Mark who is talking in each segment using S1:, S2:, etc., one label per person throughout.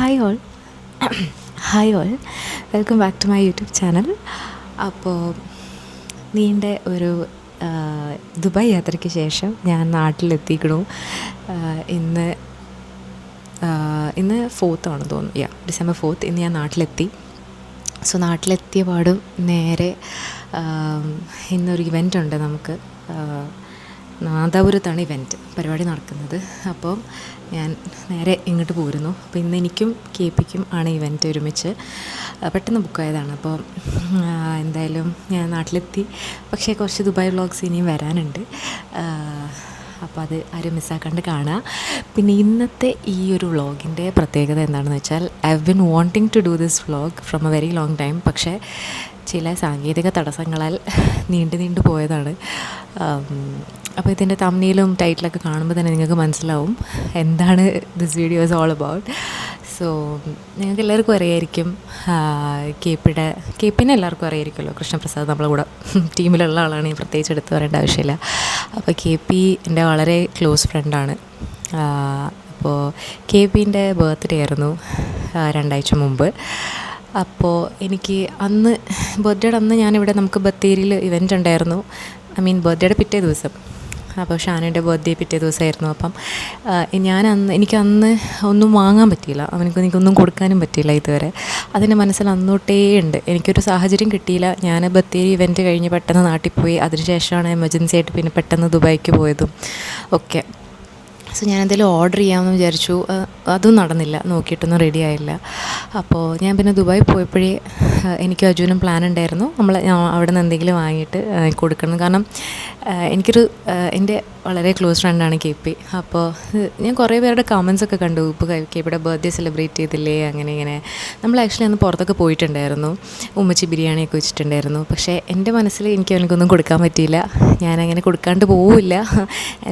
S1: Hi all hi all welcome back to my YouTube channel അപ്പോൾ നീണ്ട ഒരു Dubai യാത്രയ്ക്ക് ശേഷം ഞാൻ നാട്ടിലെത്തിക്കണു. ഇന്ന് ഇന്ന് ഫോർത്ത് ആണ് തോന്നുന്നു. യാ ഡിസംബർ ഫോർത്ത് ഇന്ന് ഞാൻ നാട്ടിലെത്തി. സോ നാട്ടിലെത്തിയ പാടും നേരെ ഇന്നൊരു ഇവന്റ് ഉണ്ട് നമുക്ക്. നാദാപുരത്താണ് ഇവന്റ് പരിപാടി നടക്കുന്നത്. അപ്പോൾ ഞാൻ നേരെ ഇങ്ങോട്ട് പോരുന്നു. അപ്പോൾ ഇന്ന് എനിക്കും കെ പിക്കും ആണ് ഇവന്റ് ഒരുമിച്ച്. പെട്ടെന്ന് ബുക്കായതാണ് അപ്പോൾ എന്തായാലും ഞാൻ നാട്ടിലെത്തി. പക്ഷേ കുറച്ച് ദുബായ് വ്ളോഗ്സ് ഇനിയും വരാനുണ്ട്. അപ്പോൾ അത് ആരും മിസ്സാക്കാണ്ട് കാണുക പിന്നെ ഇന്നത്തെ ഈ ഒരു വ്ളോഗിന്റെ പ്രത്യേകത എന്താണെന്ന് വെച്ചാൽ I have been wanting to do this vlog from a very long time പക്ഷേ ചില സാങ്കേതിക തടസ്സങ്ങളാൽ നീണ്ടു നീണ്ടു പോയതാണ്. അപ്പോൾ ഇതിന്റെ തമ്മിലും ടൈറ്റിലൊക്കെ കാണുമ്പോൾ തന്നെ നിങ്ങൾക്ക് മനസ്സിലാവും എന്താണ് this video is all about so നിങ്ങൾക്ക് എല്ലാവർക്കും അറിയായിരിക്കും കേപ്പിടെ കേപ്പിനെ എല്ലാവർക്കും അറിയായിരിക്കുമല്ലോ. കൃഷ്ണപ്രസാദ് നമ്മളെ കൂടെ ടീമിലുള്ള ആളാണ് ഈ പ്രത്യേകിച്ച് എടുത്തു പറയേണ്ട ആവശ്യമില്ല. അപ്പോൾ കെ പി എന്റെ വളരെ ക്ലോസ് ഫ്രണ്ടാണ് അപ്പോൾ കെ പിന്റെ ബർത്ത്ഡേ ആയിരുന്നു രണ്ടാഴ്ച മുമ്പ്. അപ്പോൾ എനിക്ക് അന്ന് ബർത്ത്ഡേയുടെ അന്ന് ഞാനിവിടെ നമുക്ക് ബത്തേരിയിൽ ഇവന്റ് ഉണ്ടായിരുന്നു. ഐ മീൻ ബർത്ത്ഡേയുടെ പിറ്റേ ദിവസം. അപ്പോൾ ഷാനയുടെ ബർത്ത്ഡേ പിറ്റേ ദിവസമായിരുന്നു. അപ്പം ഞാൻ അന്ന് എനിക്ക് അന്ന് ഒന്നും വാങ്ങാൻ പറ്റിയില്ല. അവനക്ക് എനിക്കൊന്നും കൊടുക്കാനും പറ്റിയില്ല ഇതുവരെ. അതിന്റെ മനസ്സിൽ അന്നോട്ടേ ഉണ്ട്. എനിക്കൊരു സാഹചര്യം കിട്ടിയില്ല. ഞാൻ ബത്തേരി ഇവന്റ് കഴിഞ്ഞ് പെട്ടെന്ന് നാട്ടിൽ പോയി. അതിനുശേഷമാണ് എമർജൻസി ആയിട്ട് പിന്നെ പെട്ടെന്ന് ദുബായിക്ക് പോയതും ഒക്കെ. സോ ഞാൻ എന്തെങ്കിലും ഓർഡർ ചെയ്യാമെന്ന് വിചാരിച്ചു. അതും നടന്നില്ല. നോക്കിയിട്ടൊന്നും റെഡി ആയില്ല. അപ്പോൾ ഞാൻ പിന്നെ ദുബായി പോയപ്പോഴേ എനിക്ക് അജുവിനും പ്ലാൻ ഉണ്ടായിരുന്നു. നമ്മൾ അവിടെ നിന്ന് എന്തെങ്കിലും വാങ്ങിയിട്ട് കൊടുക്കണം. കാരണം എനിക്കൊരു എന്റെ വളരെ ക്ലോസ് ഫ്രണ്ടാണ് കെ പി. അപ്പോൾ ഞാൻ കുറേ പേരുടെ കമൻസ് ഒക്കെ കണ്ടു. ഇപ്പോൾ കെ പിയുടെ ബർത്ത്ഡേ സെലിബ്രേറ്റ് ചെയ്തില്ലേ അങ്ങനെ ഇങ്ങനെ. നമ്മൾ ആക്ച്വലി അന്ന് പുറത്തൊക്കെ പോയിട്ടുണ്ടായിരുന്നു. ഉമ്മച്ചി ബിരിയാണിയൊക്കെ വെച്ചിട്ടുണ്ടായിരുന്നു. പക്ഷേ എന്റെ മനസ്സിൽ എനിക്ക് അവനക്കൊന്നും കൊടുക്കാൻ പറ്റിയില്ല. ഞാനങ്ങനെ കൊടുക്കാണ്ട് പോവില്ല.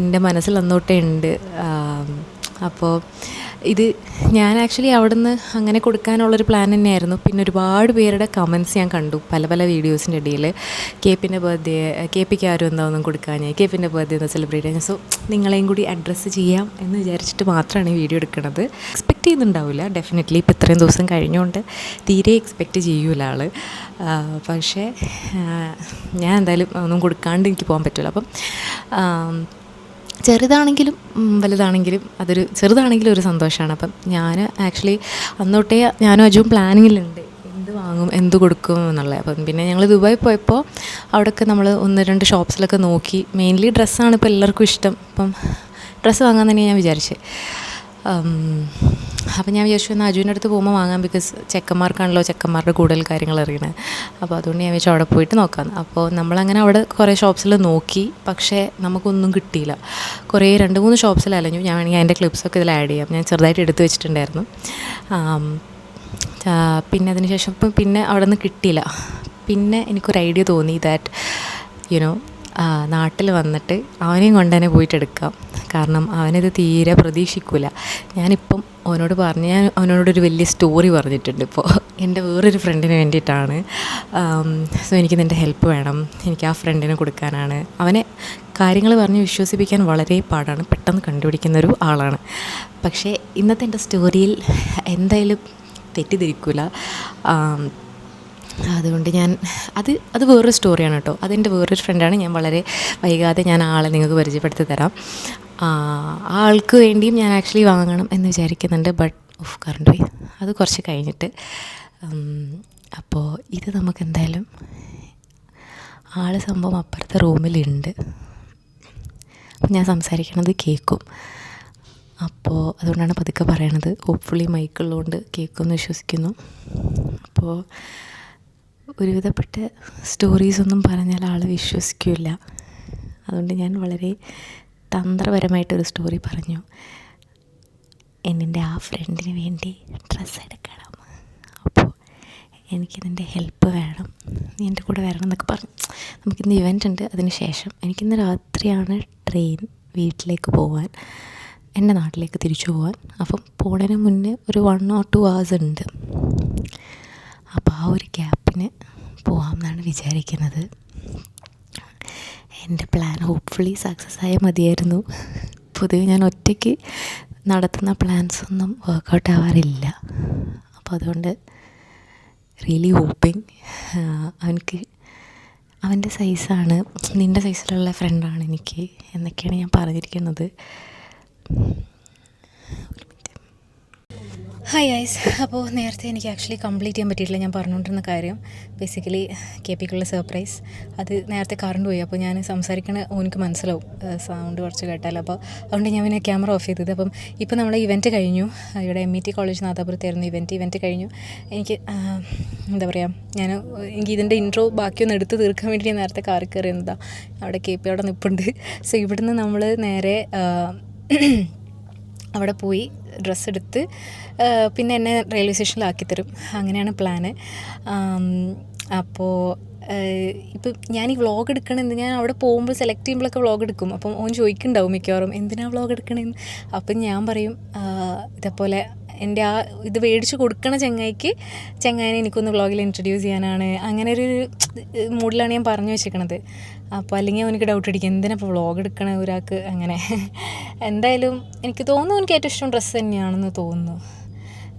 S1: എന്റെ മനസ്സിൽ അന്നോട്ടേ ഉണ്ട്. അപ്പോൾ ഇത് ഞാൻ ആക്ച്വലി അവിടുന്ന് അങ്ങനെ കൊടുക്കാനുള്ളൊരു പ്ലാൻ തന്നെയായിരുന്നു. പിന്നെ ഒരുപാട് പേരുടെ കമൻസ് ഞാൻ കണ്ടു. പല പല വീഡിയോസിന്റെ ഇടയിൽ. കേപ്പിന്റെ ബർത്ത്ഡേ കേപ്പിക്ക് ആരും എന്താ ഒന്നും കൊടുക്കാഞ്ഞേ കേപ്പിന്റെ ബർത്ത്ഡേ ഒന്ന് സെലിബ്രേറ്റ് ചെയ്യാൻ. സോ നിങ്ങളെയും കൂടി അഡ്രസ്സ് ചെയ്യാം എന്ന് വിചാരിച്ചിട്ട് മാത്രമാണ് ഈ വീഡിയോ എടുക്കുന്നത് എക്സ്പെക്റ്റ് ചെയ്യുന്നുണ്ടാവില്ല. ഡെഫിനറ്റ്ലി ഇപ്പോൾ ഇത്രയും ദിവസം കഴിഞ്ഞുകൊണ്ട് തീരെ എക്സ്പെക്റ്റ് ചെയ്യൂല ആൾ പക്ഷേ ഞാൻ എന്തായാലും ഒന്നും കൊടുക്കാണ്ട് എനിക്ക് പോകാൻ പറ്റില്ല അപ്പം ചെറുതാണെങ്കിലും വലുതാണെങ്കിലും അതൊരു ചെറുതാണെങ്കിലും ഒരു സന്തോഷമാണ് അപ്പം ഞാൻ ആക്ച്വലി അന്നോട്ടേ ഞാനും അജുവും പ്ലാനിങ്ങിലുണ്ട്. എന്ത് വാങ്ങും എന്ത് കൊടുക്കും എന്നുള്ളത്. അപ്പം പിന്നെ ഞങ്ങൾ ദുബായി പോയപ്പോൾ അവിടെയൊക്കെ നമ്മൾ ഒന്ന് രണ്ട് ഷോപ്സിലൊക്കെ നോക്കി. മെയിൻലി ഡ്രസ്സാണ് ഇപ്പോൾ എല്ലാവർക്കും ഇഷ്ടം. അപ്പം ഡ്രസ്സ് വാങ്ങാൻ തന്നെ ഞാൻ വിചാരിച്ചത് അപ്പം ഞാൻ വിചാരിച്ചു എന്നാൽ അജുവിന്റെ അടുത്ത് പോകുമ്പോൾ വാങ്ങാം ബിക്കോസ് ചെക്കന്മാർക്കാണല്ലോ ചെക്കന്മാരുടെ കൂടുതൽ കാര്യങ്ങൾ അറിയണത് അപ്പോൾ അതുകൊണ്ട് ഞാൻ വിചാരിച്ചു അവിടെ പോയിട്ട് നോക്കാം. അപ്പോൾ നമ്മളങ്ങനെ അവിടെ കുറേ ഷോപ്സിൽ നോക്കി പക്ഷേ നമുക്കൊന്നും കിട്ടിയില്ല. കുറേ രണ്ട് മൂന്ന് ഷോപ്സിൽ അലഞ്ഞു ഞാൻ വേണമെങ്കിൽ അതിന്റെ ക്ലിപ്സൊക്കെ ഇതിൽ ആഡ് ചെയ്യാം. ഞാൻ ചെറുതായിട്ട് എടുത്തു വെച്ചിട്ടുണ്ടായിരുന്നു. പിന്നെ അതിന് ശേഷം പിന്നെ അവിടെ നിന്ന് കിട്ടിയില്ല. പിന്നെ എനിക്കൊരു ഐഡിയ തോന്നി ദാറ്റ് യുനോ നാട്ടിൽ വന്നിട്ട് അവനെയും കൊണ്ട് തന്നെ പോയിട്ട് എടുക്കാം. കാരണം അവനത് തീരെ പ്രതീക്ഷിക്കില്ല ഞാനിപ്പം അവനോട് പറഞ്ഞ് ഞാൻ അവനോടൊരു വലിയ സ്റ്റോറി പറഞ്ഞിട്ടുണ്ട് ഇപ്പോൾ എന്റെ വേറൊരു ഫ്രണ്ടിന് വേണ്ടിയിട്ടാണ്. സോ എനിക്ക് നിന്റെ ഹെൽപ്പ് വേണം. എനിക്ക് ആ ഫ്രണ്ടിന് കൊടുക്കാനാണ്. അവനെ കാര്യങ്ങൾ പറഞ്ഞ് വിശ്വസിപ്പിക്കാൻ വളരെ പാടാണ്. പെട്ടെന്ന് കണ്ടുപിടിക്കുന്ന ഒരു ആളാണ്. പക്ഷേ ഇന്നത്തെ എന്റെ സ്റ്റോറിയിൽ എന്തായാലും തെറ്റിദ്ധരിക്കില്ല അതുകൊണ്ട് ഞാൻ അത് അത് വേറൊരു സ്റ്റോറിയാണ് കേട്ടോ. അതെന്റെ വേറൊരു ഫ്രണ്ടാണ് ഞാൻ വളരെ വൈകാതെ ഞാൻ ആളെ നിങ്ങൾക്ക് പരിചയപ്പെടുത്തി തരാം. ആ ആൾക്ക് വേണ്ടിയും ഞാൻ ആക്ച്വലി വാങ്ങണം എന്ന് വിചാരിക്കുന്നുണ്ട്. ബട്ട് ഓഫ് കറണ്ട് പോയി. അത് കുറച്ച് കഴിഞ്ഞിട്ട്. അപ്പോൾ ഇത് നമുക്ക് എന്തായാലും ആൾ സംഭവം അപ്പുറത്തെ റൂമിലുണ്ട്. ഞാൻ സംസാരിക്കണത് കേൾക്കും അപ്പോൾ അതുകൊണ്ടാണ് പതുക്കെ പറയണത്. ഹോപ്പ്ഫുള്ളി മൈക്കുള്ളതുകൊണ്ട് കേൾക്കുമെന്ന് വിശ്വസിക്കുന്നു. അപ്പോൾ ഒരുവിധപ്പെട്ട സ്റ്റോറീസൊന്നും പറഞ്ഞാൽ ആൾ വിശ്വസിക്കില്ല. അതുകൊണ്ട് ഞാൻ വളരെ തന്ത്രപരമായിട്ടൊരു സ്റ്റോറി പറഞ്ഞു. എന്നിന്റെ ആ ഫ്രണ്ടിന് വേണ്ടി ഡ്രസ്സ് എടുക്കണം. അപ്പോൾ എനിക്ക് നിന്റെ ഹെൽപ്പ് വേണം. നീ എന്റെ കൂടെ വരണം എന്നൊക്കെ പറഞ്ഞു. നമുക്കിന്ന് ഇവന്റ് ഉണ്ട്. അതിന് ശേഷം എനിക്കിന്ന് രാത്രിയാണ് ട്രെയിൻ വീട്ടിലേക്ക് പോവാൻ. എന്റെ നാട്ടിലേക്ക് തിരിച്ചു പോവാൻ. അപ്പം പോണതിന് മുന്നേ ഒരു വൺ ഓർ ടു ഹവേഴ്സ് ഉണ്ട്. അപ്പോൾ ആ ഒരു ഗ്യാപ്പിന് പോകാം എന്നാണ് വിചാരിക്കുന്നത്. എന്റെ പ്ലാൻ ഹോപ്പ്ഫുള്ളി സക്സസ് ആയാൽ മതിയായിരുന്നു. പൊതുവെ ഞാൻ ഒറ്റയ്ക്ക് നടത്തുന്ന പ്ലാൻസ് ഒന്നും വർക്കൗട്ട് ആവാറില്ല. അപ്പോൾ അതുകൊണ്ട് റിയലി ഹോപ്പിങ് അവനക്ക് അവന്റെ സൈസാണ് നിന്റെ സൈസിലുള്ള ഫ്രണ്ടാണ് എനിക്ക് എന്നൊക്കെയാണ് ഞാൻ പറഞ്ഞിരിക്കുന്നത്. ഹായ് ഐസ് അപ്പോൾ നേരത്തെ എനിക്ക് ആക്ച്വലി കംപ്ലീറ്റ് ചെയ്യാൻ പറ്റിയിട്ടില്ല ഞാൻ പറഞ്ഞുകൊണ്ടിരുന്ന കാര്യം. ബേസിക്കലി കെ പിക്കുള്ള സർപ്രൈസ് അത് നേരത്തെ കറണ്ട് പോയി. അപ്പോൾ ഞാൻ സംസാരിക്കണ ഓനിക്ക് മനസ്സിലാവും. സൗണ്ട് കുറച്ച് കേട്ടാലോ. അപ്പോൾ അതുകൊണ്ട് ഞാൻ പിന്നെ ക്യാമറ ഓഫ് ചെയ്തത്. അപ്പം ഇപ്പോൾ നമ്മുടെ ഇവന്റ് കഴിഞ്ഞു. ഇവിടെ M E T college നാദാപുരത്തായിരുന്നു. Event event കഴിഞ്ഞു. എനിക്ക് എന്താ പറയുക ഞാൻ എനിക്ക് ഇതിന്റെ ഇൻട്രോ ബാക്കിയൊന്ന് എടുത്ത് തീർക്കാൻ വേണ്ടി ഞാൻ നേരത്തെ കാറി കയറിയുന്നതാണ് അവിടെ കെ പി അവിടെ നിൽപ്പുണ്ട് സോ ഇവിടുന്ന് നമ്മൾ നേരെ അവിടെ പോയി ഡ്രസ്സ് എടുത്ത് പിന്നെ എന്നെ റെയിൽവേ സ്റ്റേഷനിലാക്കി തരും. അങ്ങനെയാണ് പ്ലാന് അപ്പോൾ ഇപ്പം ഞാൻ ഈ വ്ളോഗ് എടുക്കണമെന്ന് ഞാൻ അവിടെ പോകുമ്പോൾ സെലക്ട് ചെയ്യുമ്പോഴൊക്കെ വ്ളോഗ് എടുക്കും. അപ്പം ഓൻ ചോദിക്കുന്നുണ്ടാവും മിക്കവാറും എന്തിനാണ് വ്ളോഗ് എടുക്കണമെന്ന് അപ്പം ഞാൻ പറയും ഇതേപോലെ എന്റെ ആ ഇത് മേടിച്ച് കൊടുക്കണ ചെങ്ങായിക്ക് ചെങ്ങായനെ എനിക്കൊന്ന് വ്ളോഗിൽ ഇൻട്രൊഡ്യൂസ് ചെയ്യാനാണ്. അങ്ങനെ ഒരു മൂഡിലാണ് ഞാൻ പറഞ്ഞു വെച്ചേക്കണത്. അപ്പോൾ അല്ലെങ്കിൽ അവനക്ക് ഡൗട്ട് അടിക്കും എന്തിനാ ഇപ്പോൾ വ്ളോഗ് എടുക്കണ ഒരാൾക്ക്? അങ്ങനെ. എന്തായാലും എനിക്ക് തോന്നുന്നു എനിക്ക് ഏറ്റവും ഇഷ്ടം ഡ്രസ്സ് തന്നെയാണെന്ന് തോന്നുന്നു.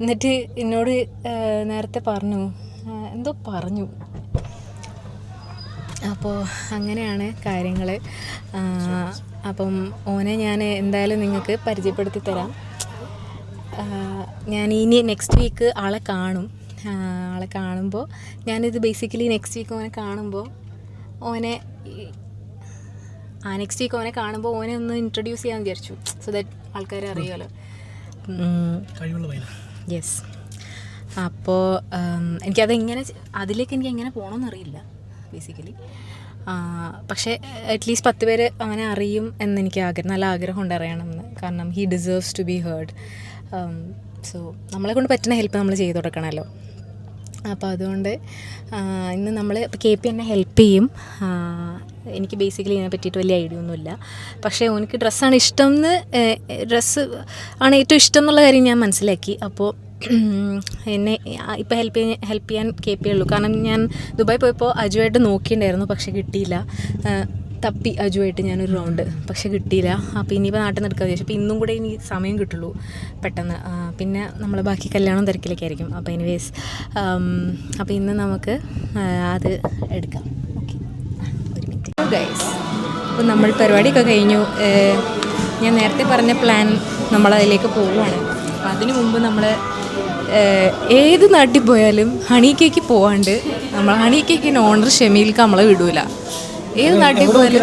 S1: എന്നിട്ട് എന്നോട് നേരത്തെ പറഞ്ഞു എന്തോ പറഞ്ഞു. അപ്പോൾ അങ്ങനെയാണ് കാര്യങ്ങൾ അപ്പം ഓനെ ഞാൻ എന്തായാലും നിങ്ങൾക്ക് പരിചയപ്പെടുത്തി തരാം. ഞാൻ ഇനി നെക്സ്റ്റ് വീക്ക് ആളെ കാണും. ആളെ കാണുമ്പോൾ ഞാനിത് ബേസിക്കലി നെക്സ്റ്റ് വീക്ക് ഓനെ കാണുമ്പോൾ ഓനെ ആ നെക്സ്റ്റ് വീക്ക് ഓനെ കാണുമ്പോൾ ഓനെ ഒന്ന് ഇൻട്രൊഡ്യൂസ് ചെയ്യാൻ വിചാരിച്ചു. സോ ദാറ്റ് ആൾക്കാരെ അറിയാമല്ലോ യെസ് അപ്പോൾ എനിക്കത് എങ്ങനെ അതിലേക്ക് എനിക്ക് എങ്ങനെ പോകണമെന്നറിയില്ല ബേസിക്കലി പക്ഷേ അറ്റ്ലീസ്റ്റ് പത്ത് പേര് അവനെ അറിയും എന്ന് എനിക്ക് ആഗ്രഹം നല്ല ആഗ്രഹമുണ്ട് അറിയണമെന്ന്. കാരണം he deserves to be heard so നമ്മളെ കൊണ്ട് പറ്റുന്ന ഹെൽപ്പ് നമ്മൾ ചെയ്തു കൊടുക്കണമല്ലോ. അപ്പോൾ അതുകൊണ്ട് ഇന്ന് നമ്മൾ ഇപ്പോൾ കെ പി എന്നെ ഹെൽപ്പ് ചെയ്യും. എനിക്ക് ബേസിക്കലി ഇതിനെ പറ്റിയിട്ട് വലിയ ഐഡിയ ഒന്നുമില്ല. പക്ഷേ എനിക്ക് ഡ്രസ്സാണ് ഇഷ്ടം എന്ന് ഡ്രസ്സ് ആണ് ഏറ്റവും ഇഷ്ടം എന്നുള്ള കാര്യം ഞാൻ മനസ്സിലാക്കി. അപ്പോൾ എന്നെ ഇപ്പോൾ ഹെൽപ്പ് ചെയ്യാൻ ഹെൽപ്പ് ചെയ്യാൻ കെ പി ഉള്ളൂ. കാരണം ഞാൻ ദുബായ് പോയപ്പോൾ അജുവായിട്ട് നോക്കിയിട്ടുണ്ടായിരുന്നു പക്ഷേ കിട്ടിയില്ല. തപ്പി അജുവായിട്ട് ഞാനൊരു റൗണ്ട് പക്ഷെ കിട്ടിയില്ല. അപ്പോൾ ഇനിയിപ്പോൾ നാട്ടിൽ നിന്ന് എടുക്കാമെന്ന് ചോദിച്ചു അപ്പോൾ ഇന്നും കൂടെ ഇനി സമയം കിട്ടുള്ളൂ പെട്ടെന്ന്. പിന്നെ നമ്മൾ ബാക്കി കല്യാണം തിരക്കിലൊക്കെ ആയിരിക്കും. അപ്പോൾ എനിവേസ് അപ്പോൾ ഇന്ന് നമുക്ക് അത് എടുക്കാം. ഓക്കെ ഒരു മിനിറ്റ് അപ്പോൾ നമ്മൾ പരിപാടിയൊക്കെ കഴിഞ്ഞു. ഞാൻ നേരത്തെ പറഞ്ഞ പ്ലാൻ നമ്മളതിലേക്ക് പോവുകയാണ്. അപ്പോൾ അതിനു മുമ്പ് നമ്മൾ ഏത് നാട്ടിൽ പോയാലും ഹണി കേക്ക് പോവാണ്ട് നമ്മൾ ഹണി കേക്കിന് ഓണർ ഷെമീൽക്ക് നമ്മളെ വിടൂല. ഏത് നാട്ടിൽ പോയാലും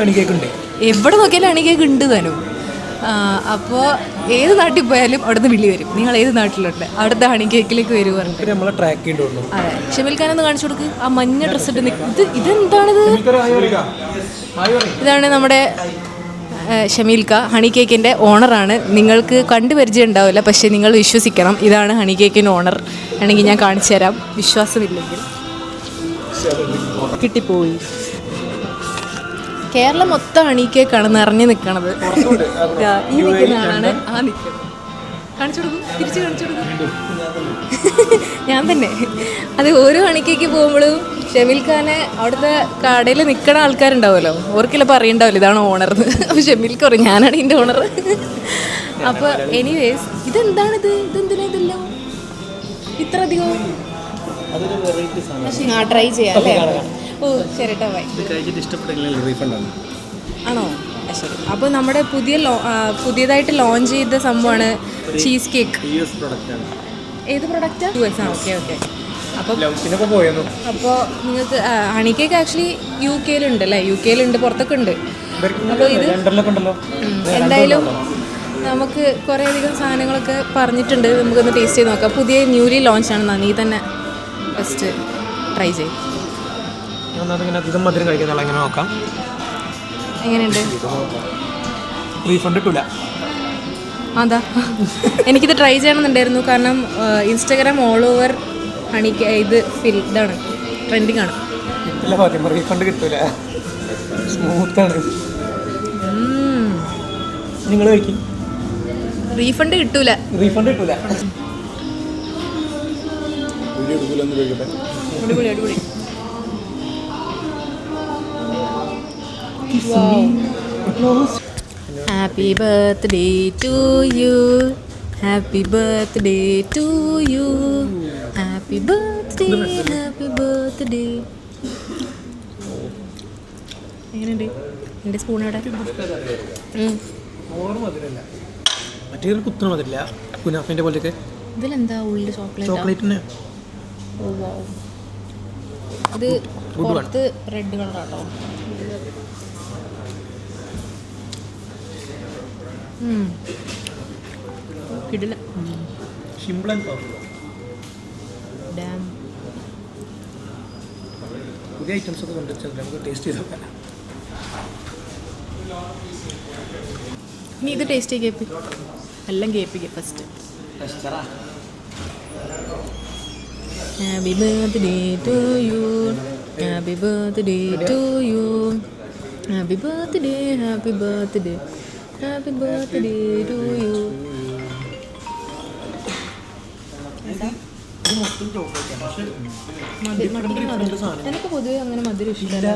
S1: എവിടെ നോക്കിയാലും ഹണി കേക്ക് ഉണ്ട് തനും. അപ്പോൾ ഏത് നാട്ടിൽ പോയാലും അവിടുന്ന് വിളി വരും. നിങ്ങൾ ഏത് നാട്ടിലുണ്ട്? അവിടുത്തെ ഹണി കേക്കിലേക്ക് വരും പറഞ്ഞു അതെ. ഷെമീൽ ഖാൻ ഒന്ന് കാണിച്ചു കൊടുക്ക്. ആ മഞ്ഞ ഡ്രസ്സ് ഇട്ട് നിൽക്കും ഇത് ഇതെന്താണിത്? ഇതാണ് നമ്മുടെ ഷമീൽക്ക ഹണി കേക്കിന്റെ ഓണറാണ് നിങ്ങൾക്ക് കണ്ടുപരിചയം ഉണ്ടാവില്ല പക്ഷേ നിങ്ങൾ വിശ്വസിക്കണം ഇതാണ് ഹണി കേക്കിന്റെ ഓണർ ആണെങ്കിൽ ഞാൻ കാണിച്ചു തരാം. വിശ്വാസമില്ലെങ്കിൽ. കിട്ടിപ്പോയി. കേരളം മൊത്തം ഹണി കേക്കാണ് നിറഞ്ഞു നിൽക്കണത് ഈ നിൽക്കുന്നതാണ് ആ നിൽക്കുന്നത്. കാണിച്ചു കൊടുക്കും തിരിച്ച് കാണിച്ചു കൊടുക്കും. ഞാൻ തന്നെ. അത് ഓരോ മണിക്കേക്ക് പോകുമ്പോഴും ഷെമിൽ ഖാനെ അവിടുത്തെ കടയിൽ നിൽക്കണ ആൾക്കാരുണ്ടാവുമല്ലോ. ഓർക്കില്ലപ്പോൾ അറിയണ്ടാവില്ല ഇതാണ് ഓണർ അപ്പോൾ ഷെമിൽക്ക് പറയും ഞാനാണ് ഇതിന്റെ ഓണർ അപ്പോൾ എനിവേസ് ഇതെന്താണിത്? ഇതെന്തിനാ ഇതെല്ലാം? ഇത്ര അധികം ആ ട്രൈ ചെയ്യാം അല്ലേ? ഓ ശരി കേട്ടോ ബൈ
S2: ഇത് കഴിച്ചിട്ട് ഇഷ്ടപ്പെട്ടില്ലെങ്കിൽ റീഫണ്ട് ആണ്?
S1: ശരി. അപ്പോൾ നമ്മുടെ പുതിയ പുതിയതായിട്ട് ലോഞ്ച് ചെയ്ത സംഭവമാണ് ചീസ് കേക്ക് ഏത് പ്രൊഡക്റ്റ് യു എസ് ആ ഓക്കെ ഓക്കെ അപ്പോൾ അപ്പോൾ നിങ്ങൾക്ക് ഹണി കേക്ക് ആക്ച്വലി യു കെയിലുണ്ട് അല്ലേ? യു കെയിലുണ്ട് പുറത്തൊക്കെ ഉണ്ട് അപ്പോൾ ഇത് എന്തായാലും നമുക്ക് കുറേ അധികം സാധനങ്ങളൊക്കെ പറഞ്ഞിട്ടുണ്ട്. നമുക്കൊന്ന് ടേസ്റ്റ് ചെയ്ത് നോക്കാം. പുതിയ ന്യൂലി ലോഞ്ച് ആണ് നീ തന്നെ ഫസ്റ്റ് ട്രൈ ചെയ്യും.
S2: അധികം മധുരം കഴിക്കുന്ന നോക്കാം.
S1: എങ്ങനെയുണ്ട്?
S2: റീഫണ്ട് ഇട്ടില്ല
S1: അതാ. എനിക്കിത് ട്രൈ ചെയ്യണമെന്നുണ്ടായിരുന്നു. കാരണം ഇൻസ്റ്റാഗ്രാം ഓൾ ഓവർ ഹണിക്ക് ഇത് ഫിൽ ഇതാണ്. ട്രെൻഡിങ് ആണ്.
S2: റീഫണ്ട് കിട്ടൂല. സ്മൂത്താണ്. നിങ്ങൾ കഴിക്കും.
S1: റീഫണ്ട് കിട്ടൂല.
S2: റീഫണ്ട് കിട്ടൂല.
S1: അടിപൊളി അടിപൊളി. Happy birthday to you happy birthday to you happy birthday happy birthday എങ്ങനെയുണ്ട്? എന്റെ സ്പൂൺ അവിടെ
S2: മറ്റേ കുത്തണ മതില്ല കുനാഫിന്റെ പോലെയൊക്കെ.
S1: ഇതിലെന്താ ഉള്ളിൽ ചോക്ലേറ്റ്
S2: ചോക്ലേറ്റിന്.
S1: ഇത് പുറത്ത് റെഡ് കളറാട്ടോ കിടില.
S2: സിമ്പിൾ ആൻഡ് പവർഫുൾ
S1: ഡാം
S2: പുതിയ ഐറ്റംസ് ഒക്കെ കൊണ്ടുവച്ചാൽ നമുക്ക് ടേസ്റ്റ് ചെയ്ത് നോക്കാം.
S1: നീ ഇത് ടേസ്റ്റ് കേപ്പി. എല്ലാം കേൾപ്പിക്കുക first happy birthday to you happy birthday to you happy birthday happy birthday happy birthday to you എനിക്ക് പൊതുവെ അങ്ങനെ മധുരം ഇഷ്ടമല്ല.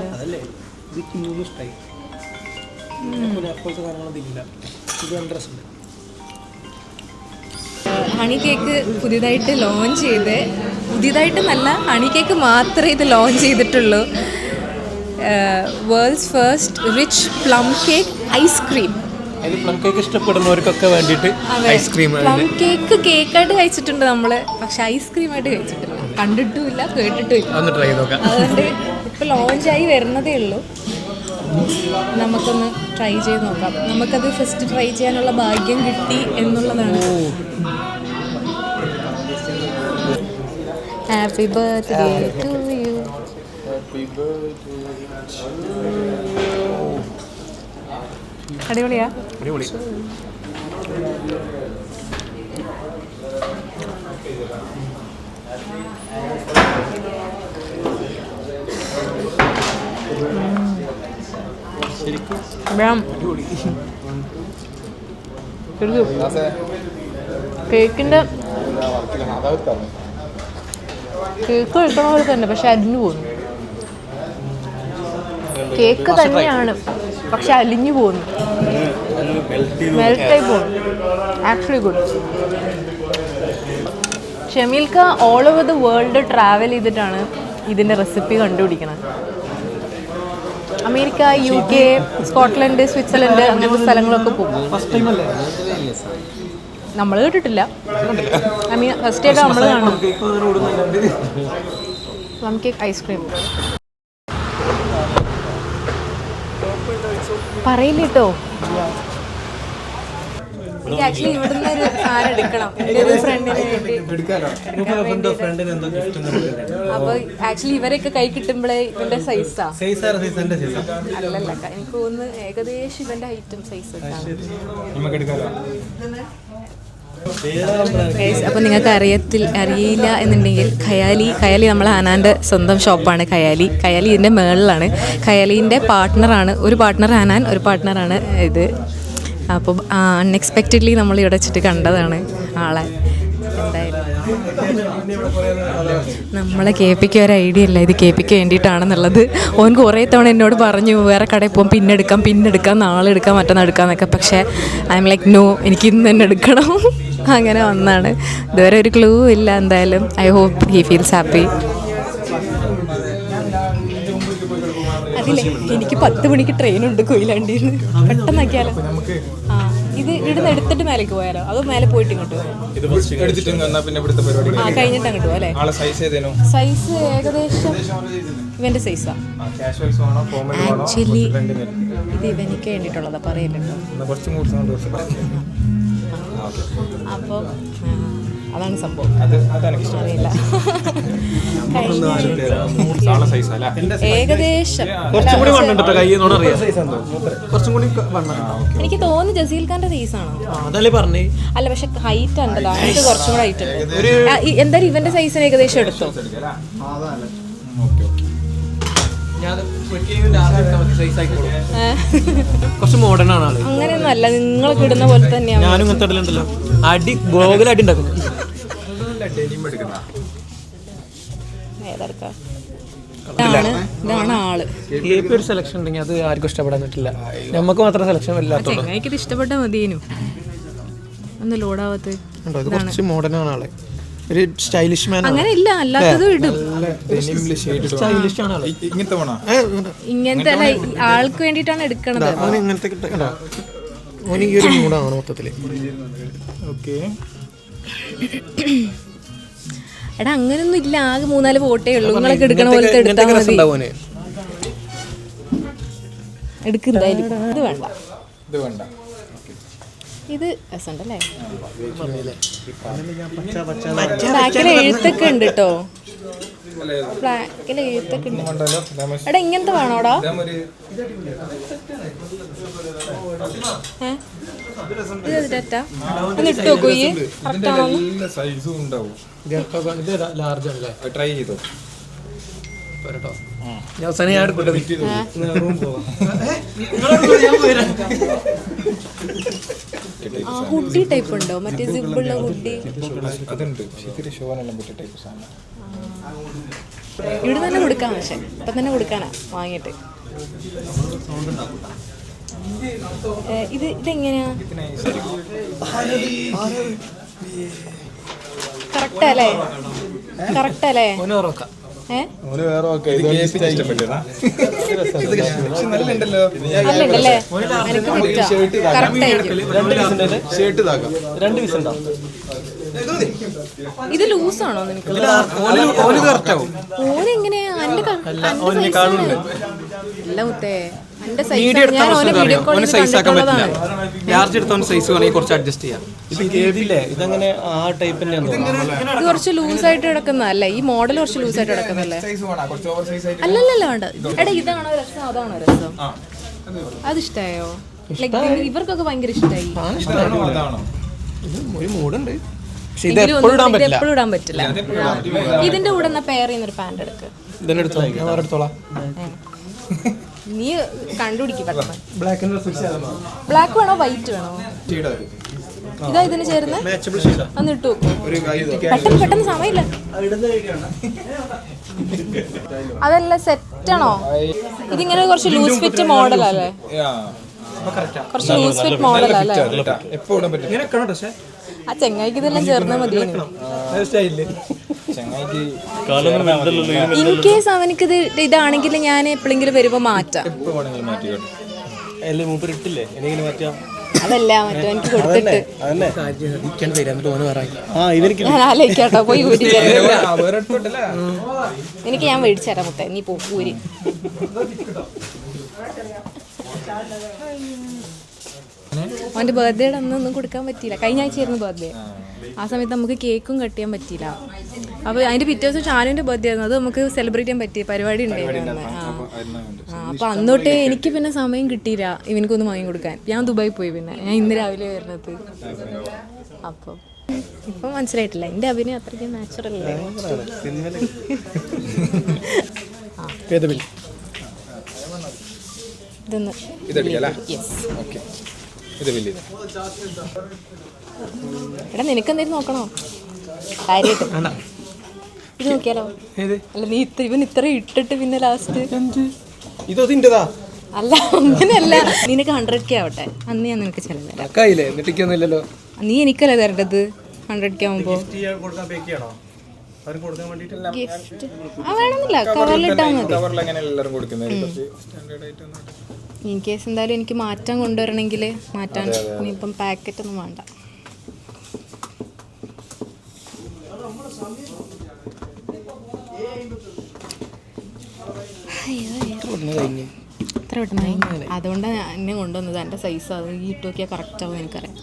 S1: ഹണി കേക്ക് പുതിയതായിട്ട് ലോഞ്ച് ചെയ്ത്. പുതിയതായിട്ട് നല്ല ഹണി കേക്ക് മാത്രമേ ഇത് ലോഞ്ച് ചെയ്തിട്ടുള്ളൂ. World's first rich plum cake ice cream
S2: അതിൽ പ്ലം കേക്ക് ഇഷ്ടപ്പെടുന്നവർക്കൊക്കെ വേണ്ടിയിട്ട് ഐസ്ക്രീം
S1: പ്ലം കേക്ക് കേക്കായിട്ട് കഴിച്ചിട്ടുണ്ട് നമ്മൾ പക്ഷെ ഐസ്ക്രീമായിട്ട് കഴിച്ചിട്ടില്ല. കണ്ടിട്ടുമില്ല കേട്ടിട്ടുമില്ല.
S2: ഒന്ന് ട്രൈ നോക്കാം.
S1: അതുകൊണ്ട് ഇപ്പം ലോഞ്ചായി വരുന്നതേ ഉള്ളൂ. നമുക്കൊന്ന് ട്രൈ ചെയ്ത് നോക്കാം. നമുക്കത് ഫസ്റ്റ് ട്രൈ ചെയ്യാനുള്ള ഭാഗ്യം കിട്ടി എന്നുള്ളതാണ്. ഹാപ്പി ബർത്ത്ഡേ ടു യു അടിപൊളിയാ?
S2: അടിപൊളി.
S1: കേക്കിന്റെ കേക്ക് കഴിക്കണ പോലെ തന്നെ പക്ഷെ അരിഞ്ഞു പോകുന്നു. കേക്ക് തന്നെയാണ്. പക്ഷെ അലിഞ്ഞു പോകുന്നു. മെൽറ്റായി പോകുന്നു. Actually good ഷമീൽക്ക all over the world travel ചെയ്തിട്ടാണ് ഇതിന്റെ റെസിപ്പി കണ്ടുപിടിക്കുന്നത് America U K Scotland Switzerland അങ്ങനത്തെ സ്ഥലങ്ങളൊക്കെ പോകും. നമ്മൾ കേട്ടിട്ടില്ല. ഐ മീൻ ഫസ്റ്റ് ആയിട്ട് നമ്മൾ കാണും. പ്ലം കേക്ക് ഐസ്ക്രീം പറയില്ല കേട്ടോ. ആക്ച്വലി ഇവിടുന്ന് ഒരു സാധനം എടുക്കണം. എന്റെ ഒരു ഫ്രണ്ടിന് വേണ്ടി ആക്ച്വലി ഇവരൊക്കെ കൈ കിട്ടുമ്പോഴേ ഇവന്റെ സൈസാ
S2: സൈസ് ആറ് സൈസ്
S1: അല്ലല്ല എനിക്ക് തോന്നുന്നു ഏകദേശം ഇവന്റെ ഐറ്റം സൈസ് അപ്പോൾ നിങ്ങൾക്ക് അറിയത്തിൽ അറിയില്ല എന്നുണ്ടെങ്കിൽ ഖയാലി ഖയാലി നമ്മളെ ഹനാന്റെ സ്വന്തം ഷോപ്പാണ് ഖയാലി. ഖയാലി ഇതിന്റെ മേളിലാണ്. ഖയാലിന്റെ പാർട്ട്ണറാണ്. ഒരു പാർട്ട്ണർ ഹനാൻ ഒരു പാർട്ട്ണറാണ് ഇത്. അപ്പോൾ അൺഎക്സ്പെക്റ്റഡ്ലി നമ്മൾ ഇവിടെ വെച്ചിട്ട് കണ്ടതാണ് ആളെ. നമ്മളെ പിക്ക് ഒരു ഐഡിയ അല്ല. ഇത് കേൾപ്പിക്കാൻ വേണ്ടിയിട്ടാണെന്നുള്ളത്. ഓൻ കുറേ തവണ എന്നോട് പറഞ്ഞു വേറെ കടയിൽ പോകും. പിന്നെ എടുക്കാം പിന്നെ എടുക്കാം. നാളെ എടുക്കാം മറ്റന്നാൾ എടുക്കാമെന്നൊക്കെ പക്ഷേ ഐ എം ലൈക്ക് നോ എനിക്ക് ഇന്ന് തന്നെ എടുക്കണം. അങ്ങനെ ഒന്നാണ് ഇതുവരെ ഒരു ക്ലൂ ഇല്ല എന്തായാലും. I hope he feels happy അതില്ലേ എനിക്ക് പത്ത് മണിക്ക് ട്രെയിൻ ഉണ്ട് കൊയിലാണ്ടിന്ന് പെട്ടെന്നാക്കിയാലോ? ആ ഇത് ഇവിടുന്ന് എടുത്തിട്ട് മേലേക്ക് പോയാലോ? അതോ മേലെ പോയിട്ട് ഇങ്ങോട്ട് ആ കഴിഞ്ഞിട്ട് അങ്ങോട്ട് പോകാം അല്ലേ
S3: സൈസ്
S1: ഏകദേശം ഇവന്റെ സൈസാ ആക്ച്വലി ഇത് ഇവനിക്ക് വേണ്ടിയിട്ടുള്ളതാ പറയല്ലോ അപ്പോൾ അതാണ് സംഭവം. അറിയില്ല. ഏകദേശം. എനിക്ക് തോന്നുന്നു ജസീൽ ഖാന്റെ
S2: സൈസാണോ
S1: അല്ല പക്ഷെ ഹൈറ്റ് ഉണ്ടല്ലോ. കുറച്ചും കൂടെ ഹൈറ്റ് ഉണ്ട്. എന്തായാലും ഇവന്റെ സൈസിന് ഏകദേശം എടുത്തോ?
S2: കുറച്ച് മോഡേൺ ആണ് ആൾ.
S1: അങ്ങനെയൊന്നും അല്ല നിങ്ങളൊക്കെ ഇടുന്ന പോലെ തന്നെയാണ്.
S2: ഞാനും ഇങ്ങനത്തെ ഇടലുണ്ടല്ലോ അടി ഗോകുലായിട്ട് ഉണ്ടാക്കും
S1: ഏതെടുക്കാം ഇതാണ് ആൾ.
S2: ഏപ്പി ഒരു സെലക്ഷൻ ഉണ്ടെങ്കിൽ അത് ആർക്കും ഇഷ്ടപ്പെടാൻ പറ്റില്ല. നമുക്ക് മാത്രം സെലക്ഷൻ ഇല്ലാത്തുള്ളൂ
S1: ഇത് ഇഷ്ടപ്പെട്ടാൽ മതിയേനു. ഒന്ന് ലോഡാവത്ത്
S2: കുറച്ച് മോഡേൺ ആണ് ആളെ. ഒരു സ്റ്റൈലിഷ് മാൻ ആണ്.
S1: അങ്ങനെ ഇല്ല അല്ലാത്തതും ഇടും.
S2: സ്റ്റൈലിഷ് ആണ്.
S3: ഇങ്ങനത്തെ വേണോ?
S1: ഇങ്ങനത്തെ അല്ല ആൾക്ക് വേണ്ടിയിട്ടാണ് എടുക്കണത്.
S2: അവന് ഇങ്ങനത്തെ അവന് ഈ ഒരു മൂടാണ് മൊത്തത്തിൽ.
S3: ഓക്കെ.
S1: എടാ അങ്ങനൊന്നും ഇല്ല. ആകെ മൂന്നാൽ ഫോട്ടോയേ ഉള്ളൂ. നിങ്ങളൊക്കെ എടുക്കണ പോലത്തെ എടുത്താൽ മതി.
S2: ഉണ്ടാവും
S1: ഇത് വേണ്ട.
S3: ഇത് വേണ്ട.
S1: ഇത് രസമുണ്ടല്ലേ? ബാക്കിലെ എഴുത്തൊക്കെ ഉണ്ട് കേട്ടോ ബാക്കിലെ എഴുത്തൊക്കെ ഉണ്ട്. എടാ ഇങ്ങനത്തെ വേണോടാ? ഇത്? ഒന്ന് ഇട്ട് നോക്കൂ ഈ
S3: ഇതിന്റെ എല്ലാ സൈസും ഉണ്ടാവും.
S2: ഇത് ലാർജ് ആണല്ലേ?
S3: ട്രൈ ചെയ്തോ?
S2: ഞാൻ അവസാനം ഞാൻ എടുക്കട്ടെ റൂം പോവാം
S1: ആ ഹുഡി ടൈപ്പ് ഉണ്ടോ? മറ്റേ സിബുള്ള ഹുഡി.
S3: അതുണ്ട്. ഇത്തിരി ഷോനെല്ലാം പറ്റിയ ടൈപ്പ് സാധനം.
S1: ഇവിടെ തന്നെ കൊടുക്കാം പക്ഷെ. ഇപ്പൊ തന്നെ കൊടുക്കാനാ വാങ്ങിയിട്ട്. ഇത് ഇതെങ്ങനെയാ? കറക്റ്റ് അല്ലേ?
S3: ഇത് ലൂസ് ആണോ
S2: രണ്ട് പീസ്
S1: ഇത് ലൂസാണോ നിനക്ക്?
S2: കാണുന്നുണ്ട്.
S1: size അല്ല മുത്തേ.
S2: മീഡിയം
S1: സൈസ് ഞാൻ ഓനെ വീഡിയോ കോളിൽ
S2: സൈസ് ആക്കാൻ പറ്റില്ല. ലാർജ് സൈസ് വേണമെങ്കിൽ കുറച്ച് അഡ്ജസ്റ്റ് ചെയ്യാം.
S4: ഇതങ്ങനെ ആ ടൈപ്പ് തന്നെയാണ്
S1: ഇത് കുറച്ച് ലൂസായിട്ട് കിടക്കുന്നതല്ലേ? ഈ മോഡൽ കുറച്ച് ലൂസായിട്ട് കിടക്കുന്നല്ലേ
S3: സൈസ് വേണം? കുറച്ച് ഓവർ സൈസ് ആയിട്ട്
S1: അല്ലല്ലല്ല വേണ്ട. എടാ ഇതാണോ രസം? അതാണോ രസം? അത് ഇഷ്ടായോ? ലൈക്ക് ഇവർക്കൊക്കെ ഭയങ്കര
S2: ഒരു മൂടുണ്ട് പക്ഷെ ഇത് എപ്പോഴും ഇടാൻ പറ്റില്ല.
S1: ഇതിന്റെ കൂടെ എന്നാ പെയർ ചെയ്യുന്നൊരു പാന്റ് എടുക്ക്. നീ കണ്ടുപിടിക്കും പെട്ടെന്ന്.
S2: ബ്ലാക്ക്
S1: വേണോ വൈറ്റ് വേണോ? ഇതാ ഇതിന്
S2: ചേർന്ന്
S1: അന്ന് ഇട്ടു. പെട്ടെന്ന് പെട്ടെന്ന് സമയമില്ല. അതല്ല സെറ്റാണോ ഇതിങ്ങനെ കുറച്ച് ലൂസ് ഫിറ്റ് മോഡൽ അല്ലേ? കുറച്ച് ലൂസ് ഫിറ്റ് മോഡൽ അല്ലേ?
S3: എപ്പോ ഇടാൻ പറ്റും?
S2: ഇങ്ങനെ കാണട്ടെ പക്ഷേ?
S1: ആ ചെങ്ങായിക്ക് ഇതെല്ലാം ചേർന്നാൽ മതിയായിരുന്നു ഇൻ കേസ് അവനക്ക് ഇത് ഇതാണെങ്കിൽ ഞാൻ എപ്പോഴെങ്കിലും വരുമ്പോ മാറ്റാം. അതല്ല എനിക്ക് കൊടുത്തിട്ട്. ഞാൻ ആലോചിക്കാട്ടോ പോയി ഊരി എനിക്ക് ഞാൻ മുത്തേ നീ പോ ഊരി. അവന്റെ ബർത്ത്ഡേയുടെ അന്ന് ഒന്നും കൊടുക്കാൻ പറ്റിയില്ല. കഴിഞ്ഞ ആഴ്ചയായിരുന്നു ബർത്ത്ഡേ ആ. സമയത്ത് നമുക്ക് കേക്കും കട്ട് ചെയ്യാൻ പറ്റിയില്ല. അപ്പോൾ അതിന്റെ പിറ്റേ ദിവസം ഷാനുവിന്റെ ബർത്ത്ഡേ ആയിരുന്നു. അത് നമുക്ക് സെലിബ്രേറ്റ് ചെയ്യാൻ പറ്റിയ പരിപാടി ഉണ്ടായിരുന്നു ആ. അപ്പം അപ്പോൾ അന്നോട്ടേ എനിക്ക് പിന്നെ സമയം കിട്ടിയില്ല. ഇവനക്കൊന്ന് വാങ്ങി കൊടുക്കാൻ. ഞാൻ ദുബായി പോയി പിന്നെ. ഞാൻ ഇന്ന് രാവിലെ വരുന്നത്. അപ്പോൾ ഇപ്പം മനസ്സിലായിട്ടില്ല. എന്റെ അഭിനയം അത്രയ്ക്ക് നാച്ചുറൽ ഇതൊന്ന്
S3: ഓക്കെ ഇത് വലിയത്
S1: എടാ നിനക്ക് എന്തെങ്കിലും നോക്കണോ? കാര്യമായിട്ട് ഇത് നോക്കിയാലോ? അല്ല നീ ഇത്ര ഇവൻ ഇത്ര ഇട്ടിട്ട് പിന്നെ ലാസ്റ്റ്
S2: ഇത് അതിന്റെതാ
S1: അല്ല അങ്ങനെയല്ല. നിനക്ക് ഹൺഡ്രഡ് കെ ആവട്ടെ. അന്ന് ഞാൻ നിനക്ക് ചെലവ് തരാം. നീ എനിക്കല്ലേ തരേണ്ടത്? ഹൺഡ്രഡ് കെ
S4: ആവുമ്പോ.
S1: ഗിഫ്റ്റ് ആ വേണമെന്നില്ല. കവറിലിട്ടാൽ മതി. ഇൻ കേസ് എന്തായാലും എനിക്ക് മാറ്റം കൊണ്ടുവരണമെങ്കിൽ മാറ്റാൻ ഇനിയിപ്പം പാക്കറ്റ് ഒന്നും വേണ്ട
S2: കഴിഞ്ഞു.
S1: എത്ര പെട്ടെന്ന് അതുകൊണ്ടാണ് എന്നെ കൊണ്ടുവന്നത് എന്റെ സൈസ് അത് ഈ ഇട്ട് നോക്കിയാൽ കറക്റ്റ് ആവും എനിക്കറിയാം.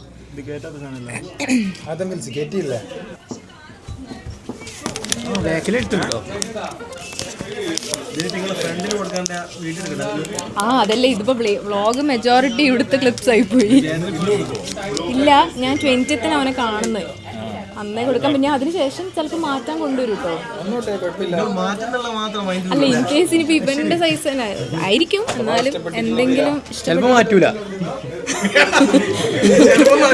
S2: ബാക്കിലെടുത്തുണ്ടോ
S1: ആ അതല്ലേ. ഇതിപ്പോ വ്ളോഗ് മെജോറിറ്റി ഇവിടുത്തെ ക്ലിപ്സ് ആയി പോയി. ഇല്ല ഞാൻ ട്വന്റിയത്തിന് അവനെ കാണുന്നത് അന്നേ കൊടുക്കാൻ. പിന്നെ അതിനുശേഷം ചിലപ്പോൾ മാറ്റാൻ കൊണ്ടുവരും കേട്ടോ അല്ല ഇൻ കേസ് ഇനിയിപ്പോ ഇവന്റെ സൈസ് തന്നെ ആയിരിക്കും. എന്നാലും എന്തെങ്കിലും
S2: ചിലപ്പോ മാറ്റൂല.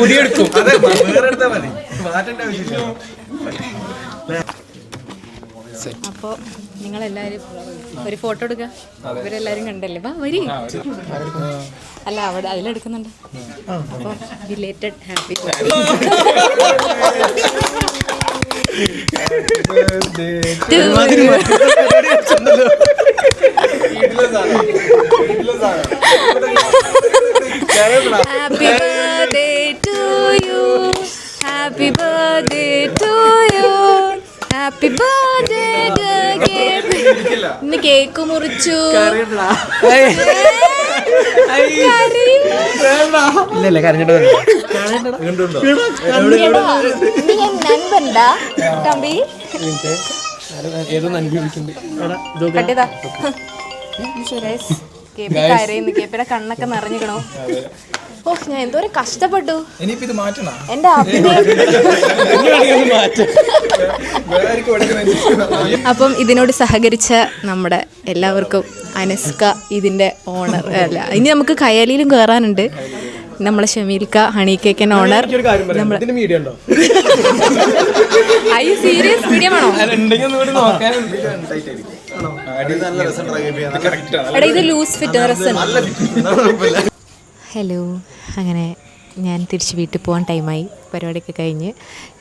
S2: പുതിയെടുക്കും
S4: അതെ വേറെ എടുത്താൽ മതി. മാറ്റേണ്ട ആവശ്യമില്ല
S1: അപ്പോൾ നിങ്ങളെല്ലാവരും ഒരു ഫോട്ടോ എടുക്കുക ഇവരെല്ലാവരും കണ്ടല്ലേ? വാ വരി. അല്ല അവിടെ അതിലെടുക്കുന്നുണ്ട്. അപ്പോൾ related happy happy birthday to you happy birthday to you happy birthday ഇന്ന് കേക്ക് മുറിച്ചു.
S2: ഇല്ലല്ല കരഞ്ഞിട്ട്
S1: നൻപണ്ടാ? തമ്പി?
S2: ഏതോ അനുഭവിക്കുന്നുണ്ട്
S1: കട്ടിയതാ കരയുന്നു കണ്ണൊക്കെ നിറഞ്ഞിക്കണോ ഓ ഞാൻ എന്തോരം കഷ്ടപ്പെട്ടു.
S3: ഇനിയിപ്പോ ഇത് മാറ്റണം?
S1: എന്റെ അപ്പം ഇതിനോട് സഹകരിച്ച നമ്മുടെ എല്ലാവർക്കും അനസ്ക ഇതിന്റെ ഓണർ. അല്ല ഇനി നമുക്ക് കയാലിയിലും കയറാനുണ്ട് നമ്മളെ ഷമീൽക്ക ഹണി കേക്കൻ ഓണർ. ഐ സീരിയസ് മീഡിയം ആണോ? എടാ ഇത് ലൂസ് ഫിറ്റ് ഹലോ. അങ്ങനെ ഞാൻ തിരിച്ച് വീട്ടിൽ പോകാൻ ടൈമായി പരിപാടിയൊക്കെ കഴിഞ്ഞ്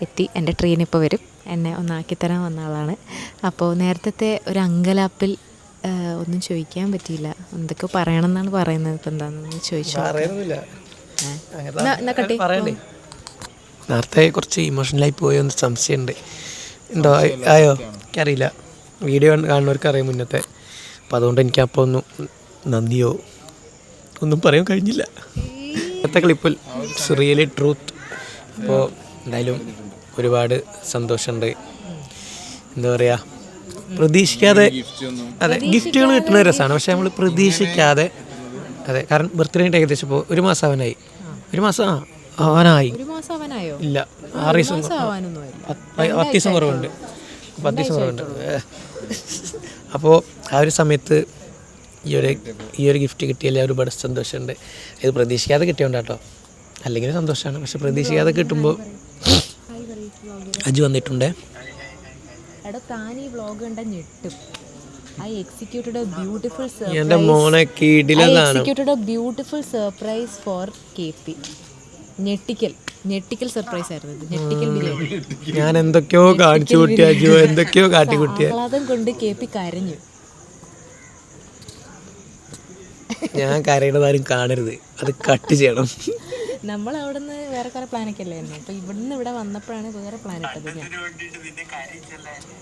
S1: എത്തി. എന്റെ ട്രെയിൻ ഇപ്പോൾ വരും. എന്നെ ഒന്നാക്കി തരാൻ വന്ന ആളാണ്. അപ്പോൾ നേരത്തെ ഒരു അങ്കലാപ്പിൽ ഒന്നും ചോദിക്കാൻ പറ്റിയില്ല. എന്തൊക്കെ പറയണം എന്നാണ് പറയുന്നത്. ഇപ്പം എന്താണെന്ന് ചോദിച്ചു
S2: നേരത്തെ കുറച്ച് ഇമോഷണലായി പോയോ സംശയമുണ്ട്. എന്തോ ആയി- ആയോ? എനിക്കറിയില്ല. വീഡിയോ കാണുന്നവർക്ക് അറിയാം മുന്നത്തെ. അപ്പോൾ അതുകൊണ്ട് എനിക്ക് അപ്പോൾ ഒന്നും നന്ദിയോ ഒന്നും പറയാൻ കഴിഞ്ഞില്ല. ഇന്നത്തെ ക്ലിപ്പിൽ ഇറ്റ്സ് റിയലി ട്രൂത്ത് അപ്പോൾ എന്തായാലും ഒരുപാട് സന്തോഷമുണ്ട് എന്താ പറയുക പ്രതീക്ഷിക്കാതെ അതെ ഗിഫ്റ്റുകൾ കിട്ടുന്ന രസമാണ് പക്ഷേ നമ്മൾ പ്രതീക്ഷിക്കാതെ അതെ കാരണം ബർത്ത്ഡേ ഏകദേശം ഇപ്പോൾ ഒരു മാസം അവനായി. ഒരു മാസം ആ അവനായി. ഇല്ല ആറ് ദിവസം പത്ത് ദിവസം കുറവുണ്ട്. പത്ത് ദിവസം അപ്പോൾ ആ ഒരു സമയത്ത് ഈ ഒരു ഈ ഒരു ഗിഫ്റ്റ് കിട്ടിയതിൽ ഒരുപാട് സന്തോഷമുണ്ട്. ഇത് പ്രതീക്ഷിക്കാതെ കിട്ടിയോണ്ട് കേട്ടോ. അല്ലെങ്കിൽ സന്തോഷമാണ്. പക്ഷെ പ്രതീക്ഷിക്കാതെ കിട്ടുമ്പോൾ അജു വന്നിട്ടുണ്ട്. എന്റെ മോനെ കീടിലതാണ്.
S1: Beautiful surprise for K P ഞെട്ടിക്കൽ. ഞെട്ടിക്കൽ സർപ്രൈസ് ആയിരുന്നു ഇത്. ഞെട്ടിക്കൽ ബിരിയാണി.
S2: ഞാൻ എന്തൊക്കെയോ കാണിച്ചു കുട്ടി അജു. എന്തൊക്കെയോ കാട്ടിക്കുട്ടിയ
S1: ആഹ്ലാദം കൊണ്ട് കെ പി കരഞ്ഞു.
S2: ഞാൻ കരയണത് കാണരുത്. അത് കട്ട് ചെയ്യണം.
S1: നമ്മൾ അവിടെ നിന്ന് വേറെ കുറെ പ്ലാനൊക്കെ അല്ലായിരുന്നു അപ്പൊ ഇവിടുന്ന് ഇവിടെ വന്നപ്പോഴാണ് വേറെ പ്ലാൻ ഇട്ടത് ഞാൻ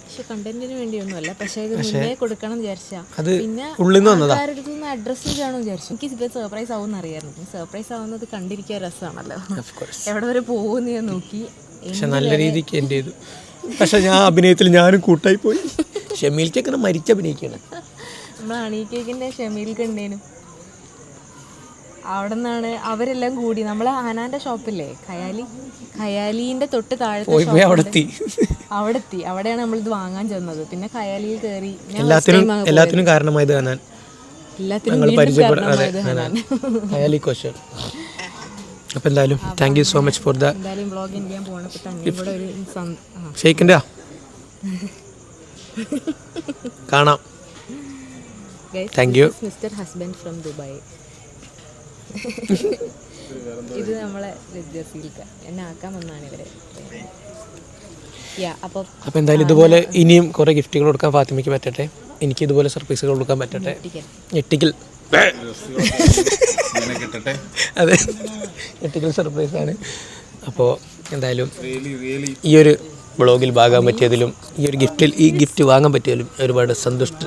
S1: പക്ഷെ കണ്ടന്റിന് വേണ്ടിയൊന്നുമല്ല. പക്ഷെ ഇത് മുന്നേ കൊടുക്കണം എന്ന് വിചാരിച്ചാ. പിന്നെ
S2: ഉള്ളിൽ നിന്ന് വന്നതാ.
S1: ആരുടെ നിന്ന് അഡ്രസ്സ് ചെയ്യണമെന്ന് വിചാരിച്ചു. എനിക്ക് ഇത് സർപ്രൈസ് ആവും അറിയായിരുന്നു. സർപ്രൈസ് ആവുന്നത് കണ്ടിരിക്കാൻ രസമാണല്ലോ. എവിടെ വരെ പോകുന്ന ഞാൻ നോക്കി.
S2: പക്ഷെ നല്ല രീതിക്ക് എന്റെ ചെയ്തു. പക്ഷെ ഞാൻ അഭിനയത്തിൽ ഞാനും കൂട്ടായി പോയി. ഷമീൽക്കൊക്കെ മരിച്ചഭിനയിക്കണം
S1: നമ്മൾ അണീക്കേക്കിന്റെ ഷമീൽ കണ്ടേനും അവിടെ നിന്നാണ് അവരെല്ലാം കൂടി. നമ്മളെ ആനാന്റെ ഷോപ്പില്ലേ? ഖയാലി? ഖയാലിന്റെ തൊട്ട് താഴത്തെ
S2: അവിടെത്തി അവിടെ എത്തി
S1: അവിടെ എത്തി അവിടെയാണ് നമ്മൾ ഇത് വാങ്ങാൻ ചെന്നത്. പിന്നെ ഖയാലിയിൽ കയറി
S2: എല്ലാത്തിനും. എല്ലാത്തിനും കാരണമായത് കാണാൻ
S1: എല്ലാത്തിനും ഖയാലി ഹനാൻ.
S2: ക്വസ്റ്റ്യൻ അപ്പം എന്തായാലും thank you so much for the
S1: എന്തായാലും വ്ളോഗ് എന്ത് ചെയ്യാൻ പോണപ്പോ തന്നെ ഇവിടെ ഒരു സം- ആ.
S2: ഷെയ്ക്കിന്റെ കാണാം. Thank
S1: is mister husband from Dubai ഇത് നമ്മളെ വിദ്യാർത്ഥികൾക്ക് എന്നെ ആക്കാൻ വന്നാണ് ഇവരെ. യാ അപ്പോൾ
S2: അപ്പം എന്തായാലും ഇതുപോലെ ഇനിയും കുറേ ഗിഫ്റ്റുകൾ കൊടുക്കാൻ ഫാത്തിമയ്ക്ക് പറ്റട്ടെ. എനിക്ക് ഇതുപോലെ സർപ്രൈസുകൾ കൊടുക്കാൻ പറ്റട്ടെ. ഞെട്ടിക്കൽ. അതെ. ഞെട്ടിക്കൽ സർപ്രൈസ് ആണ്. അപ്പോൾ എന്തായാലും ഈ ഒരു ബ്ലോഗിൽ ഭാഗാൻ പറ്റിയതിലും ഈ ഒരു ഗിഫ്റ്റിൽ ഈ ഗിഫ്റ്റ് വാങ്ങാൻ പറ്റിയതിലും ഒരുപാട് സന്തുഷ്ട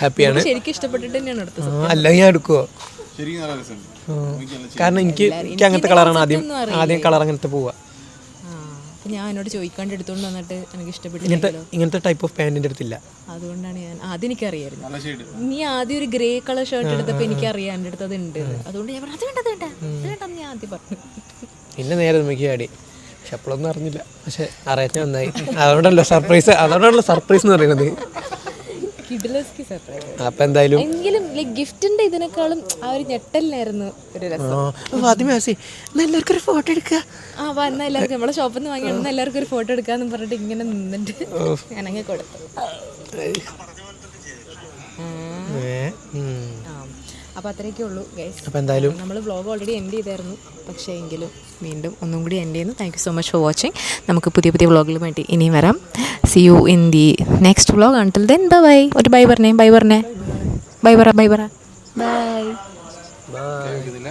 S2: ഹാപ്പിയാണ്.
S1: ശരിക്കും ഇഷ്ടപ്പെട്ടിട്ട് തന്നെയാണ്
S2: അല്ല ഞാൻ എടുക്കുവോ? ആ, കാരണം എനിക്ക് എനിക്ക് അങ്ങനത്തെ കളറാണ് ആദ്യം ആദ്യം കളർ അങ്ങനത്തെ പോവുക
S1: ഞാൻ എന്നോട് ചോദിക്കാണ്ട് എടുത്തോണ്ട് വന്നിട്ട് എനിക്ക് ഇഷ്ടപ്പെട്ടു
S2: ഇങ്ങനത്തെ ഇങ്ങനത്തെ ടൈപ്പ് ഓഫ് പാന്റിന്റെ അടുത്തില്ല.
S1: അതുകൊണ്ടാണ് ഞാൻ ആദ്യം എനിക്കറിയായിരുന്നു. നീ ആദ്യം ഒരു ഗ്രേ കളർ ഷർട്ട് എടുത്തപ്പോൾ എനിക്കറിയാം എന്റെ അടുത്ത് അത് ഉണ്ട് അതുകൊണ്ട് ഞാൻ പറഞ്ഞു അത് വേണ്ട അത് വേണ്ട അത് വേണ്ടെന്ന് ഞാൻ ആദ്യം പറഞ്ഞു.
S2: പിന്നെ നേരെ നമുക്ക് ആടി പക്ഷെ അപ്പോഴൊന്നും അറിഞ്ഞില്ല. പക്ഷെ അറിയാൻ നന്നായി. അതുകൊണ്ടല്ലോ സർപ്രൈസ് അതുകൊണ്ടാണല്ലോ സർപ്രൈസ് എന്ന് പറയുന്നത്. അപ്പം എന്തായാലും
S1: എങ്കിലും ഗിഫ്റ്റിന്റെ ഇതിനേക്കാളും ആ ഒരു ഞെട്ടലിനായിരുന്നു ഒരു രസം.
S2: ആ ഫാത്തിമ ആസി എല്ലാവർക്കും ഒരു ഫോട്ടോ എടുക്കുക
S1: ആ വാ എന്നാ എല്ലാവർക്കും നമ്മളെ ഷോപ്പിൽ നിന്ന് വാങ്ങി എല്ലാവർക്കും ഒരു ഫോട്ടോ എടുക്കാന്ന് പറഞ്ഞിട്ട് ഇങ്ങനെ നിന്നിട്ട് ഞാനങ്ങ് കൊടുത്തു. ആ അപ്പോൾ അത്രയൊക്കെ ഉള്ളൂ ഗൈസ്
S2: അപ്പോൾ എന്തായാലും
S1: നമ്മൾ വ്ളോഗ് ഓൾറെഡി എൻഡ് ചെയ്തായിരുന്നു. പക്ഷേ എങ്കിലും വീണ്ടും ഒന്നും കൂടി എൻഡ് ചെയ്യുന്നു. Thank you so much for watching നമുക്ക് പുതിയ പുതിയ വ്ളോഗുകളുമായിട്ട് ഇനിയും വരാം. See you in the next vlog until then bye ഒരു ബൈ പറഞ്ഞേ ബൈ പറഞ്ഞേ. ബൈ പറ ബൈ പറ. ബൈ
S3: ഇതില്ല